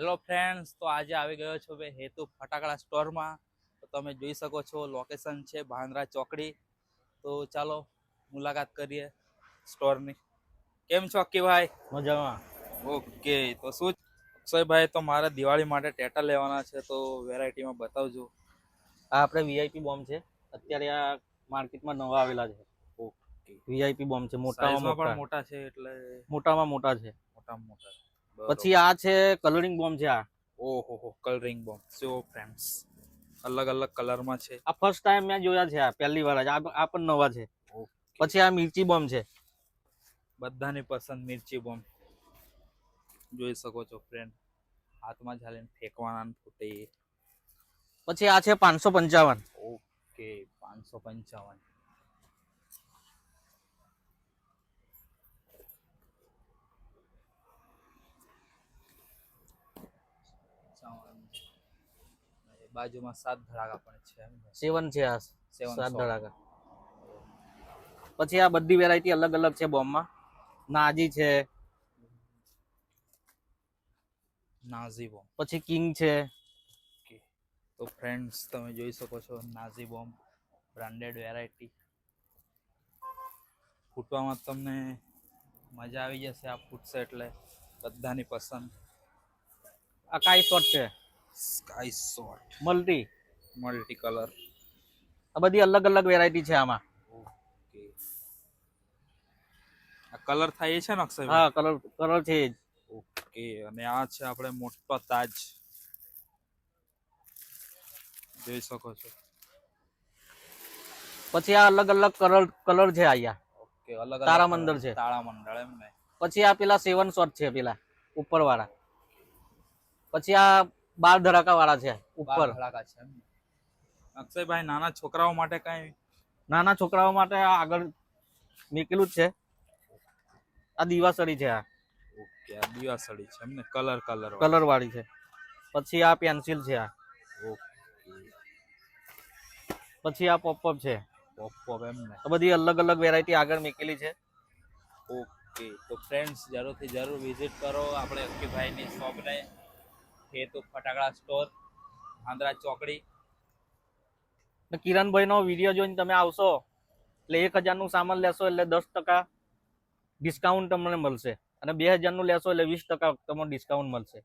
Hello friends તો આજે આવી ગયો છો ભાઈ હેતુ ફટાકડા સ્ટોરમાં. તો તમે જોઈ શકો છો લોકેશન છે ભાંદરા ચોકડી. તો ચાલો મુલાકાત કરીએ સ્ટોરની. કેમ છો અક્કીભાઈ મજામાં. ઓકે તો શું અક્ષયભાઈ તો મારે દિવાળી માટે ટેટા લેવાના છે તો વેરાયટીમાં બતાવજો. આ આપણે વીઆઈપી બોમ્બ છે. અત્યારે આ માર્કેટમાં નવા આવેલા છે. ઓકે. વીઆઈપી બોમ્બ છે. મોટામાં પણ મોટા. મોટા છે એટલે મોટામાં મોટા છે. મોટામાં મોટા પછી આ છે કલરિંગ બોમ્બ છે આ. ઓહો હો કલરિંગ બોમ્બ સો ફ્રેન્ડ્સ અલગ અલગ કલરમાં છે. આ ફર્સ્ટ ટાઈમ મેં જોયા છે આ પહેલી વાર આ આ પણ નવા છે. પછી આ મિર્ચી બોમ્બ છે. બધાની પસંદ મિર્ચી બોમ્બ જોઈ શકો છો ફ્રેન્ડ હાથમાં ઝાલીને ફેંકવાના ફૂટે પછી આ છે પાંચસો પંચાવન. ઓકે પાંચસો પંચાવન. બાજુમાં સાત ધડાકા પણ છે સેવન છે આ સાત ધડાકા. પછી આ બધી વેરાયટી અલગ અલગ છે બોમ્બમાં. નાજી છે. Nazi bomb. પછી કિંગ છે. તો ફ્રેન્ડ્સ તમે જોઈ શકો છો નાઝી બોમ્બ બ્રાન્ડેડ વેરાયટી ફૂટવામાં તમને મજા આવી જશે આ ફૂટશે એટલે બધાની પસંદ. આ કાઈ શોટ છે? Sky shot multi multi colour આ બધી અલગ અલગ વેરાયટી છે આમાં. ઓકે આ કલર થાય છે ને અક્ષય? હા કલર કલર છે જ. ઓકે અને આ છે આપણે મોટો તાજ. જોઈ શકો છો. પછી આ અલગ અલગ કલર કલર છે આયા ઓકે અલગ અલગ તારામંડળ છે. તારામંડળ એમ ને. પછી આ પેલા સેવન શોટ છે પેલા ઉપર વાળા પછી આ બાર ધડાકા વાળા છે ઉપર અક્ષયભાઈ નાના છોકરાઓ માટે કઈ? નાના છોકરાઓ માટે આ આગળ નીકળ્યું જ છે. આ દીવાસળી છે આ. ઓકે આ દિવાસળી છે એમને કલર કલર કલર વાળી. છે. પછી આ પેન્સિલ છે આ. ઓકે. પછી આ પોપઅપ છે. પોપઅપ પોપ એમને આ બધી અલગ અલગ વેરાયટી આગળ મૂકેલી છે. ઓકે તો ફ્રેન્ડ્સ જરૂરથી જરૂર વિઝિટ કરો. આપણે અક્કીભાઈની શોપને હેતુ ફટાકડા સ્ટોર આંધ્રા ચોકડી. કિરણભાઈ કિરણભાઈનો વીડિયો જોઈને તમે આવશો. એટલે એક હજારનું સામાન લેશો એટલે દસ ટકા ડિસ્કાઉન્ટ તમને મળશે. અને બે હજારનું લેશો એટલે વીસ ટકા તમને ડિસ્કાઉન્ટ મળશે.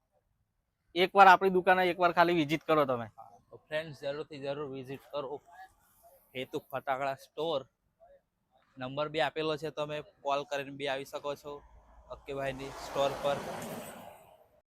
એકવાર આપણી દુકાને એકવાર ખાલી વિઝિટ કરો તમે. ફ્રેન્ડ ફ્રેન્ડ્સ જરૂરથી જરૂર વિઝિટ કરો. હેતુ ફટાકડા સ્ટોર. નંબર બી આપેલો છે તમે કોલ કરીને બી આવી શકો છો. અક્કીભાઈની સ્ટોર પર.